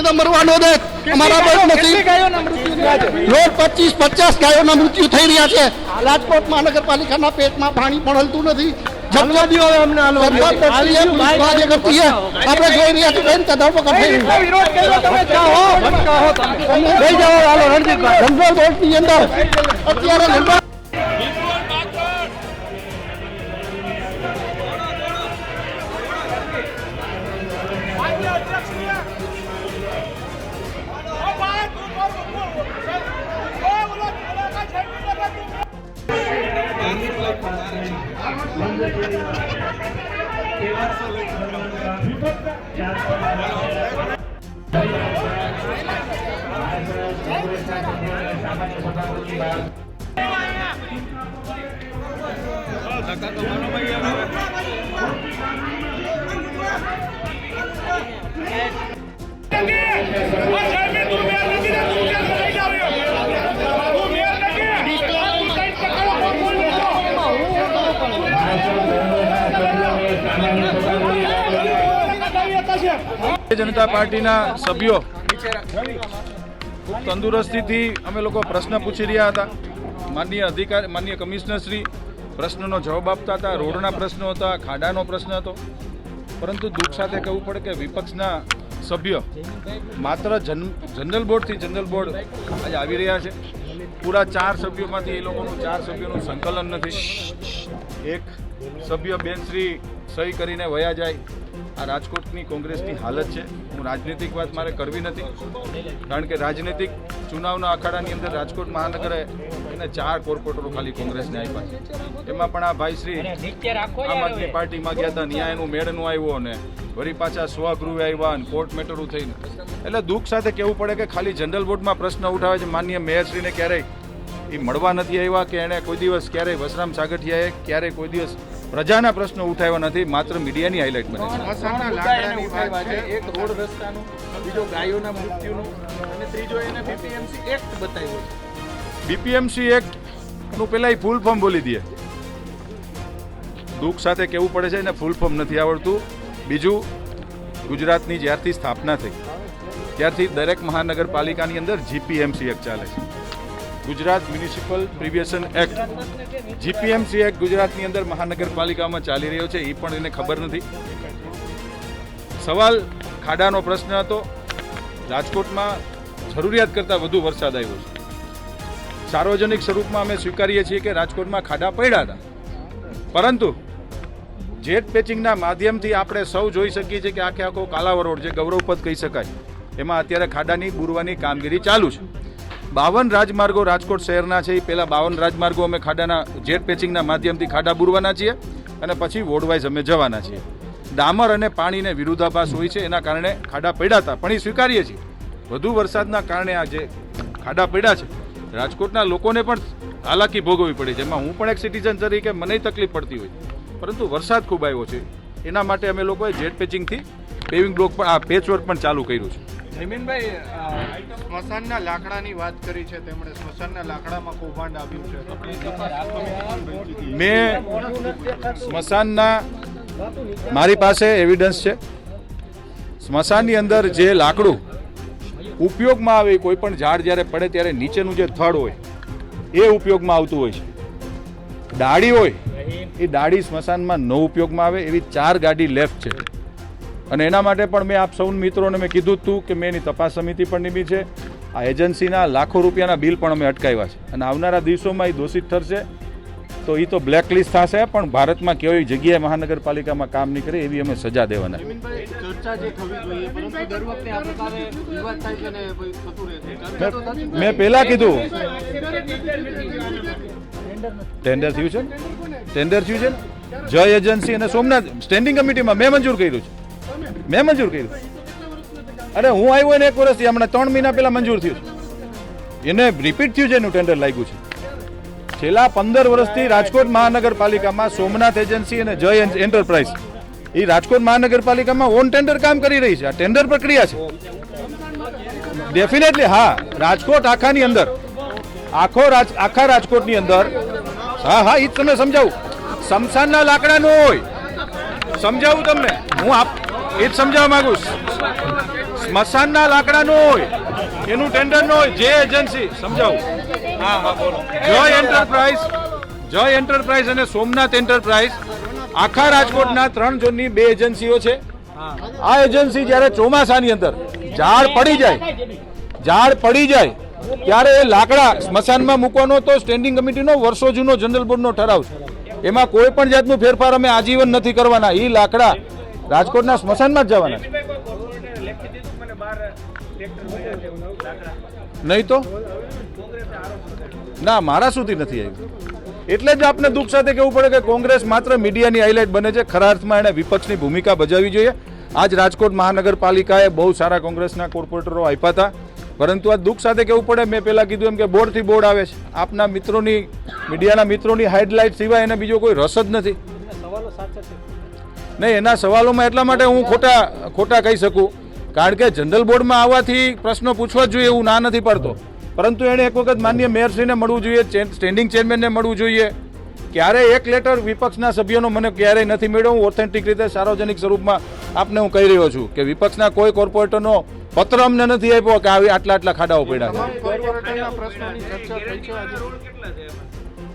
ની અંદર મરવા ન દે અમારા નથી રોજ પચીસ પચાસ ગાયોના મૃત્યુ થઈ રહ્યા છે. રાજકોટ મહાનગરપાલિકાના પેટમાં પાણી પણ હલતું નથી. જમવા ભારતીય જનતા પાર્ટીના સભ્યો ખૂબ તંદુરસ્તીથી અમે લોકો પ્રશ્ન પૂછી રહ્યા હતા. માનનીય અધિકાર, માનનીય કમિશનર શ્રી, પ્રશ્નનો જવાબ આપતા હતા, રોડના પ્રશ્નો હતા, ખાડાનો પ્રશ્ન હતો. પરંતુ દુઃખ સાથે કહેવું પડે કે વિપક્ષના સભ્ય માત્ર જન, જનરલ બોર્ડથી જનરલ બોર્ડ આજે આવી રહ્યા છે. પૂરા ચાર સભ્યોમાંથી એ લોકોનું, ચાર સભ્યોનું સંકલન નથી. એક સભ્ય બેનશ્રી સહી કરીને વયા જાય. આ રાજકોટની કોંગ્રેસની હાલત છે. હું રાજનીતિક વાત મારે કરવી નથી. કારણ કે રાજનીતિક ચુનાવના અખાડાની અંદર રાજકોટ મહાનગરે એને ચાર કોર્પોરેટરો ખાલી કોંગ્રેસને આપ્યા છે. એમાં પણ આ ભાઈશ્રી આમ આદમી પાર્ટીમાં ગયા હતા ત્યાં એનું મેળનું આવ્યો અને વળી પાછા સ્વગૃહે આવ્યા અને કોર્ટ મેટરું થઈને. એટલે દુઃખ સાથે કહેવું પડે કે ખાલી જનરલ બોર્ડમાં પ્રશ્ન ઉઠાવે છે. માન્ય મેયરશ્રીને ક્યારેય એ મળવા નથી આવ્યા કે એણે કોઈ દિવસ ક્યારેય વસરામ સાગઠિયાએ ક્યારેય કોઈ દિવસ પ્રજાના પ્રશ્નો ઉઠાવ્યા નથી માત્ર મીડિયાની હાઇલાઇટ બને છે. મસાના લાકડાની વાત છે એક રોડ રસ્તાનું બીજો ગાયોના મૃત્યુનું અને ત્રીજો એને બીપીએમસી એક્ટ બતાવ્યો છે. બીપીએમસી એક્ટનું પેલા ફૂલ ફોર્મ બોલી દે દુઃખ સાથે કહેવું પડે છે એને ફૂલ ફોર્મ નથી આવડતું. બીજું ગુજરાતની જ્યારથી સ્થાપના થઈ ત્યારથી દરેક મહાનગરપાલિકાની અંદર G P M C act ચાલે છે. Gujarat municipal પ્રિવિએશન act G P M C act ગુજરાતની અંદર મહાનગરપાલિકામાં ચાલી રહ્યો છે એ પણ એને ખબર નથી. સવાલ ખાડાનો પ્રશ્ન હતો. રાજકોટમાં જરૂરિયાત કરતાં વધુ વરસાદ આવ્યો છે. સાર્વજનિક સ્વરૂપમાં અમે સ્વીકારીએ છીએ કે રાજકોટમાં ખાડા પડ્યા હતા. પરંતુ જેટ પેચિંગના માધ્યમથી આપણે સૌ જોઈ શકીએ છીએ કે આખે આખો કાલાવરોડ જે ગૌરવપદ કહી શકાય. એમાં અત્યારે ખાડાની, બુરવાની કામગીરી ચાલુ છે. બાવન રાજમાર્ગો રાજકોટ શહેરના છે. એ પહેલાં બાવન રાજમાર્ગો અમે ખાડાના જેટ પેચિંગના માધ્યમથી ખાડા બુરવાના છીએ અને પછી વોર્ડવાઇઝ અમે જવાના છીએ. ડામર અને પાણીને વિરુદ્ધાભાસ હોય છે. એના કારણે ખાડા પડ્યા હતા. પણ એ સ્વીકારીએ છીએ. વધુ વરસાદના કારણે આ જે ખાડા પડ્યા છે, રાજકોટના લોકોને પણ હાલાકી ભોગવવી પડે છે. એમાં હું પણ એક સિટીઝન તરીકે મને તકલીફ પડતી હોય. પરંતુ વરસાદ ખૂબ આવ્યો છે. એના માટે અમે લોકોએ જેટ પેચિંગથી પેવિંગ બ્લોક પણ, આ પેચવર્ક પણ ચાલુ કર્યું છે. જમીનભાઈ અ, સ્મશાનના લાકડાની વાત કરી છે તેમણે સ્મશાનના લાકડામાં કૌભાંડ આવ્યું છે. મેં સ્મશાનના મારી પાસે એવિડન્સ છે. સ્મશાનની અંદર જે લાકડું ઉપયોગમાં આવે કોઈ પણ ઝાડ જ્યારે પડે ત્યારે નીચેનું જે થડ હોય એ ઉપયોગમાં આવતું હોય છે. ડાળી હોય એ ડાળી સ્મશાનમાં ન ઉપયોગમાં આવે એવી ચાર ગાડી લેફ્ટ છે. અને એના માટે પણ મેં આપ સૌ મિત્રોને મેં કીધું હતું કે મેં એની તપાસ સમિતિ પણ નીમી છે. આ એજન્સીના લાખો રૂપિયાના બિલ પણ અમે અટકાવ્યા છે. અને આવનારા દિવસોમાં એ દોષિત ઠરશે. તો એ તો બ્લેકલિસ્ટ થશે પણ ભારતમાં કેવી જગ્યાએ મહાનગરપાલિકામાં કામ નહીં કરે એવી અમે સજા દેવાના. મેં પહેલા કીધું. ટેન્ડર થયું છે? ટેન્ડર થયું છે? જય એજન્સી અને સોમનાથ. સ્ટેન્ડિંગ કમિટીમાં મેં મંજૂર કર્યું છે. મેં મંજૂર કર્યું. અરે, હું આવ્યો ને એક વર્ષથી, હમણાં ત્રણ મહિના પહેલાં મંજૂર થયું છે. એને રિપીટ થયું છે એનું ટેન્ડર લાગ્યું છે. છેલ્લા પંદર વર્ષથી રાજકોટ મહાનગરપાલિકામાં સોમનાથ એજન્સી અને જય એન્ટરપ્રાઇઝ એ રાજકોટ મહાનગરપાલિકામાં ઓન ટેન્ડર કામ કરી રહી છે. આ ટેન્ડર પ્રક્રિયા છે. ડેફિનેટલી હા. રાજકોટ આખાની અંદર. આખો રાજ આખા રાજકોટની અંદર. હા હા એ જ તમને સમજાવું. સમસાનના લાકડા ન હોય. સમજાવું તમને. હું આપ એ જ સમજાવવા માંગુ સ્મશાનના લાકડાનું હોય એનું ટેન્ડર ન હોય જે એજન્સી સમજાવું? હા હા જય એન્ટરપ્રાઇઝ જય એન્ટરપ્રાઇઝ અને સોમનાથ એન્ટરપ્રાઇઝ. આખા રાજકોટના ત્રણ ઝોનની બે એજન્સીઓ છે. આ એજન્સી જ્યારે ચોમાસાની અંદર ઝાડ પડી જાય ઝાડ પડી જાય ત્યારે એ લાકડા સ્મશાનમાં મૂકવાનો તો સ્ટેન્ડિંગ કમિટીનો વર્ષો જૂનો જનરલ બોર્ડનો ઠરાવ છે. એમાં કોઈ પણ જાતનું ફેરફાર અમે આજીવન નથી કરવાના. એ લાકડા રાજકોટના સ્મશાનમાં જ જવાના. નહીં તો? ના મારા સુધી નથી આવ્યું. એટલે જ આપને દુઃખ સાથે કહેવું પડે કે કોંગ્રેસ માત્ર મીડિયાની હાઇલાઇટ બને છે. ખરા અર્થમાં એણે વિપક્ષની ભૂમિકા ભજવવી જોઈએ. આજ રાજકોટ મહાનગરપાલિકાએ બહુ સારા કોંગ્રેસના કોર્પોરેટરો આપ્યા હતા. પરંતુ આ દુઃખ સાથે કહેવું પડે મેં પહેલાં કીધું એમ કે બોર્ડથી બોર્ડ આવે છે. આપના મિત્રોની મીડિયાના મિત્રોની હાઇડલાઇટ સિવાય એને બીજો કોઈ રસ જ નથી. નહીં એના સવાલોમાં એટલા માટે હું ખોટા ખોટા કહી શકું. કારણ કે જનરલ બોર્ડમાં આવવાથી પ્રશ્નો પૂછવા જ જોઈએ એવું ના નથી પડતો. પરંતુ એણે એક વખત માન્ય મેયરશ્રીને મળવું જોઈએ સ્ટેન્ડિંગ ચેરમેનને મળવું જોઈએ. ક્યારેય એક લેટર વિપક્ષના સભ્યોનો મને ક્યારેય નથી મળ્યો. હું ઓથેન્ટિક રીતે સાર્વજનિક સ્વરૂપમાં આપને હું કહી રહ્યો છું કે વિપક્ષના કોઈ કોર્પોરેટરનો પત્ર અમને નથી આપ્યો કે આવી આટલા આટલા ખાડાઓ પડ્યા છે.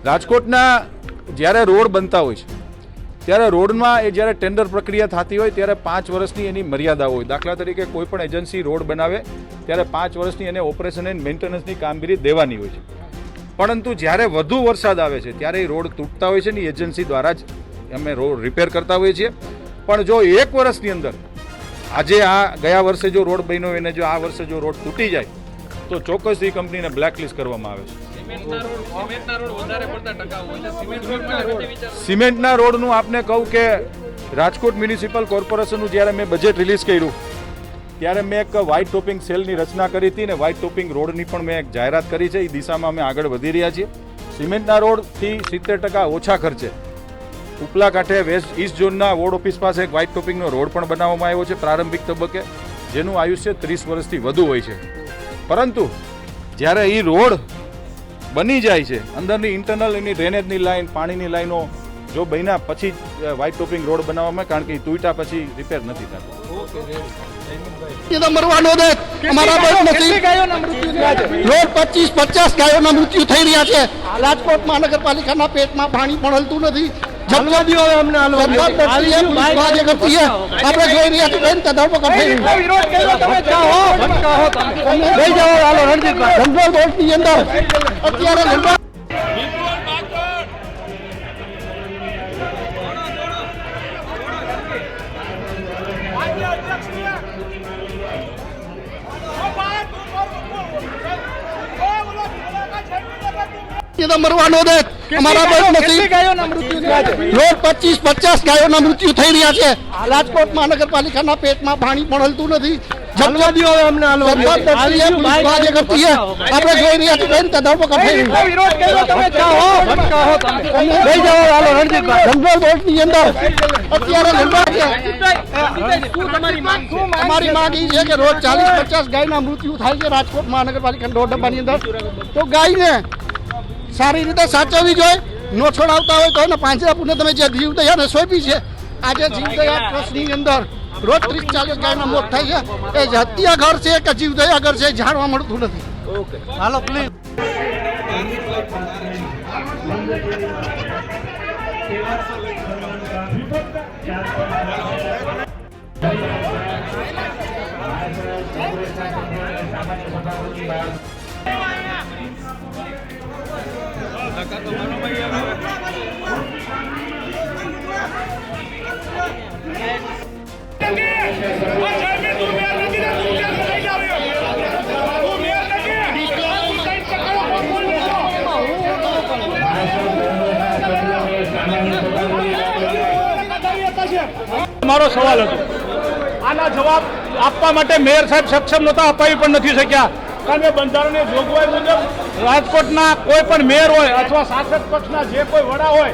રાજકોટના જ્યારે રોડ બનતા હોય છે ત્યારે રોડમાં એ જ્યારે ટેન્ડર પ્રક્રિયા થતી હોય ત્યારે પાંચ વર્ષની એની મર્યાદા હોય. દાખલા તરીકે કોઈ પણ એજન્સી રોડ બનાવે ત્યારે પાંચ વર્ષની એને ઓપરેશન એન્ડ મેન્ટેનન્સની કામગીરી દેવાની હોય છે. પરંતુ જ્યારે વધુ વરસાદ આવે છે, ત્યારે એ રોડ તૂટતા હોય છે ને એજન્સી દ્વારા જ અમે રોડ રિપેર કરતા હોઈએ છીએ. પણ જો એક વર્ષની અંદર આજે આ ગયા વર્ષે જો રોડ બન્યો, એને જો આ વર્ષે જો રોડ તૂટી જાય, તો ચોક્કસ એ કંપનીને બ્લેકલિસ્ટ કરવામાં આવે છે. સિમેન્ટના રોડનું આપને કહું કે રાજકોટ મ્યુનિસિપલ કોર્પોરેશનનું જ્યારે મેં બજેટ રિલીઝ કર્યું ત્યારે મેં એક વ્હાઇટ ટોપિંગ સેલની રચના કરી હતી ને વ્હાઇટ ટોપિંગ રોડની પણ મેં એક જાહેરાત કરી છે. એ દિશામાં અમે આગળ વધી રહ્યા છીએ. સિમેન્ટના રોડથી સિત્તેર ટકા ઓછા ખર્ચે. ઉપલા કાંઠે વેસ્ટ ઇસ્ટ ઝોનના વોર્ડ ઓફિસ પાસે એક વ્હાઇટ ટોપિંગનો રોડ પણ બનાવવામાં આવ્યો છે પ્રારંભિક તબક્કે જેનું આયુષ્ય ત્રીસ વર્ષથી વધુ હોય છે. પરંતુ જ્યારે એ રોડ બની જાય છે. અંદરની ઇન્ટરનલ એની ડ્રેનેજની લાઈન પાણીની લાઈનો જો બન્યા પછી જ વ્હાઇટ ટોપિંગ રોડ બનાવવામાં કારણ કે એ તૂટ્યા પછી રિપેર નથી થતો. એ તો મરવાનો દે અમારા નથી. પચીસ પચાસ ગાયોના મૃત્યુ થઈ રહ્યા છે. રાજકોટ મહાનગરપાલિકાના પેટમાં પાણી પણ હલતું નથી. સરકાર દર્શીએ, પોલીસ ફરિયાદ કરતી છે. આપણે જોઈ રહ્યા છીએ બેન, તે ધરપકડ થઈ રહી છે. લઈ જાઓ, હાલો, રણજીતભાઈ. જનરલ બોર્ડની અંદર અત્યારે જનરલ એ તો મરવાનો દે અમારા કોઈ નથી. રોજ પચીસ પચાસ ગાયોના મૃત્યુ થઈ રહ્યા છે. રાજકોટ મહાનગરપાલિકાના પેટમાં પાણી પણ હલતું નથી અમારી માંગ એ છે. કે રોજ ચાલીસ પચાસ ગાયના મૃત્યુ થાય છે રાજકોટ મહાનગરપાલિકા દોઢ ડબ્બાની અંદર. તો ગાયને સારી રીતે સાચવવી જોઈએ. નો છોડાવતા હોય તો એને પાંજરાપુરને તમે જે જીવદયાને સોંપી છે. આજે જીવદયા ટ્રસ્ટની અંદર રોજ ત્રીસ ચાલીસ ગાયના મોત થાય છે. એ હત્યા ઘર છે કે જીવદયા ઘર છે જાણવા મળતું નથી. હાલો પ્લીઝ મારો સવાલ હતો. આના જવાબ આપવા માટે મેયર સાહેબ સક્ષમ નહોતા અપાવી પણ નથી શક્યા. કારણ કે બંધારણની જોગવાઈ મુજબ રાજકોટના કોઈ પણ મેયર હોય અથવા શાસક પક્ષના જે કોઈ વડા હોય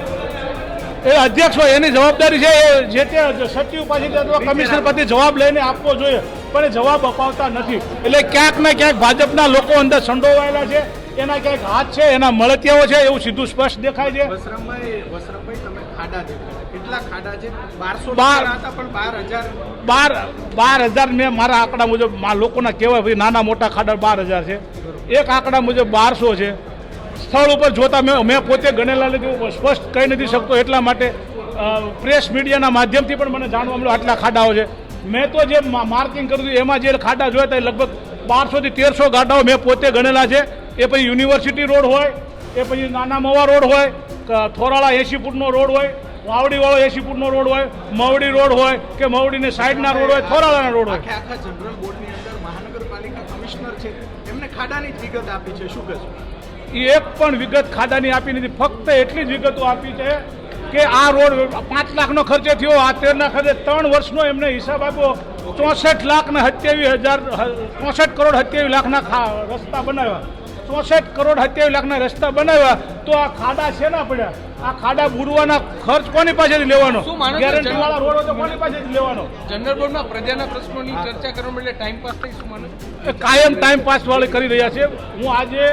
એ અધ્યક્ષ હોય એની જવાબદારી છે એ જે તે સચિવ પાસેથી અથવા કમિશનર પાસેથી જવાબ લઈને આપવો જોઈએ પણ એ જવાબ અપાવતા નથી. એટલે ક્યાંક ને ક્યાંક ભાજપના લોકો અંદર સંડોવાયેલા છે એના ક્યાંક હાથ છે એના મળતિયાઓ છે એવું સીધું સ્પષ્ટ દેખાય છે. ખાડા દેખાય. કેટલા ખાડા છે? બારસો બાર- પણ બાર હજાર. બાર બાર હજાર મેં મારા આંકડા મુજબ મા- લોકોના કહેવાય ભાઈ નાના મોટા ખાડા બાર હજાર છે. એક આંકડા મુજબ બારસો છે. સ્થળ ઉપર જોતા મેં મેં પોતે ગણેલા નથી સ્પષ્ટ કહી નથી શકતો એટલા માટે પ્રેસ મીડિયાના માધ્યમથી પણ મને જાણવા મળ્યું આટલા ખાડાઓ છે. મેં તો જે માર્કિંગ કર્યું હતું એમાં જે ખાડા જોયા હતા એ લગભગ બારસોથી તેરસો ગાડાઓ મેં પોતે ગણેલા છે. એ પછી યુનિવર્સિટી રોડ હોય એ પછી નાના મવા રોડ હોય થોરાળા એસી ફૂટનો રોડ હોય વાવડીવાળો એસી ફૂટનો રોડ હોય મવડી રોડ હોય કે મવડીની સાઈડના રોડ હોય થોરાળાના રોડ હોય. આખા જનરલ બોર્ડની અંદર મહાનગરપાલિકા કમિશનર છે. એમને ખાડાની જ વિગત આપી છે. શું કહેશો? એ એક પણ વિગત ખાડાની આપી નથી. ફક્ત એટલી જ વિગતો આપી છે કે આ રોડ પાંચ લાખનો ખર્ચે થયો આ તેરના ખર્ચે ત્રણ વર્ષનો એમને હિસાબ આપ્યો. ચોસઠ લાખ ને સત્યાવીસ હજાર ચોસઠ કરોડ સત્યાવીસ લાખના રસ્તા બનાવ્યા. ચોસઠ કરોડ સત્યાવીસ લાખના રસ્તા બનાવ્યા તો આ ખાડા છે ના પડ્યા? આ ખાડા બુરવાના ખર્ચ કોની પાસેથી લેવાનો? ગેરંટી વાળા રોડ તો કોની પાસેથી લેવાનો? જનરલ બોર્ડમાં પ્રજાના પ્રશ્નોની ચર્ચા કરવા માટે ટાઈમ પાસ થઈ શું માનો? કાયમ ટાઈમ પાસ વાળી કરી રહ્યા છે. હું આજે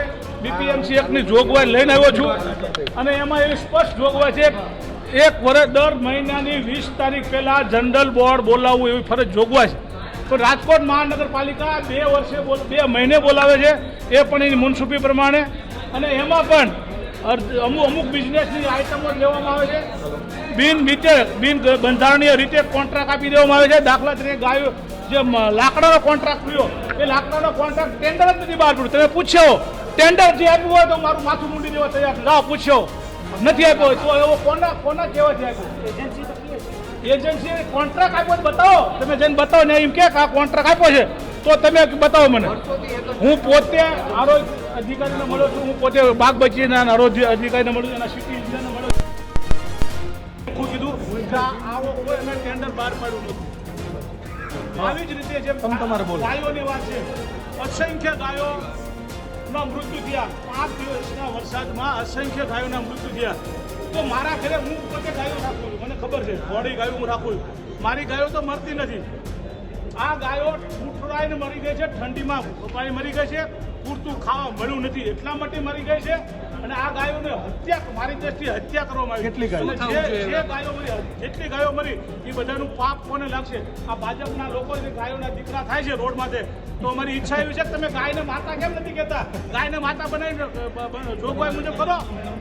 બીપીએમસી એકની જોગવાઈ લઈને આવ્યો છું. અને એમાં એવી સ્પષ્ટ જોગવાઈ છે એક વર્ષ દર મહિનાની વીસ તારીખ પહેલા જનરલ બોર્ડ બોલાવવું એવી ફરજ જોગવાઈ છે. તો રાજકોટ મહાનગરપાલિકા બે વર્ષે બે મહિને બોલાવે છે. એ પણ એની મુનસુફી પ્રમાણે. અને એમાં પણ અમુક અમુક બિઝનેસની આઇટમો લેવામાં આવે છે. બિન નીચે બિન બંધારણીય રીતે કોન્ટ્રાક્ટ આપી દેવામાં આવે છે. દાખલા તરીકે ગાયો જે લાકડાનો કોન્ટ્રાક્ટ થયો, એ લાકડાનો કોન્ટ્રાક્ટ ટેન્ડર જ નથી બહાર પડ્યું. તમે પૂછ્યો ટેન્ડર જે આપ્યું હોય તો મારું માથું મૂંડી દેવા તૈયાર છું. પૂછ્યો. નથી આપ્યો તો એવો કોના કોના કહેવાથી આપ્યો? એજન્સી કોન્ટ્રાક્ટ આપ્યો બતાવો. તમે જઈને બતાવો ને એમ કે આ કોન્ટ્રાક્ટ આપ્યો છે તો તમે બતાવો મને. હું પોતે આરોગ્ય અધિકારીને મળ્યો છું હું પોતે બાગ બચીના આરોગ્ય અધિકારીને મળું છું એના સિટી ઇન્જિનિયરને મળ્યો છું. કીધું આવો કોઈ અમે ટેન્ડર બહાર પાડ્યું નથી. આવી જ રીતે જેમ ગાયોની વાત છે. અસંખ્ય ગાયો ના મૃત્યુ થયા. પાંચ દિવસના વરસાદમાં અસંખ્ય ગાયોના મૃત્યુ થયા. તો મારા ઘરે હું પોતે ગાયો રાખું મને ખબર છે. ઘોડી ગાયો હું રાખું મારી ગાયો તો મરતી નથી. આ ગાયો ઉઠરાઈને મરી ગઈ છે, ઠંડીમાં પાણી મરી ગઈ છે. પૂરતું ખાવા મળ્યું નથી. એટલા માટે મરી ગઈ છે અને આ ગાયોને હત્યા મારી દ્રષ્ટિએ હત્યા કરવામાં આવી. કેટલી ગાયો? જે ગાયો મરી જેટલી ગાયો મરી એ બધાનું પાપ કોને લાગશે? આ ભાજપના લોકો જે ગાયોના દીકરા થાય છે રોડ માથે તો અમારી ઈચ્છા એવી છે કે તમે ગાયને માતા કેમ નથી કહેતા? ગાયને માતા બનાવીને જોગવાઈ મુજબ કરો.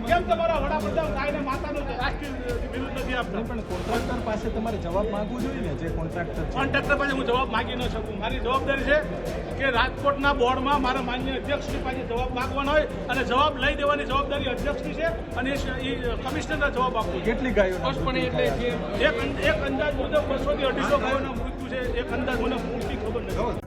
કેમ તમારા વડાપ્રધાન ગાયને માતાનું રાષ્ટ્રીય વિરુદ્ધ નથી આપતા? પણ કોન્ટ્રાક્ટર પાસે તમારે જવાબ માંગવું જોઈએ ને જે કોન્ટ્રાક્ટર છે? કોન્ટ્રાક્ટર પાસે હું જવાબ માગી ન શકું. મારી જવાબદારી છે કે રાજકોટના બોર્ડમાં મારા માન્ય અધ્યક્ષની પાસે જવાબ માંગવાનો હોય અને જવાબ લઈ દેવાની જવાબદારી અધ્યક્ષની છે અને એ કમિશનરના જવાબ આપવો કેટલી ગાયો સ્પષ્ટપણે એટલે એક અંદાજ મુજબ બસોથી અઢીસો ગાયોના મૃત્યુ છે એક અંદાજ મને પૂરતી ખબર નથી.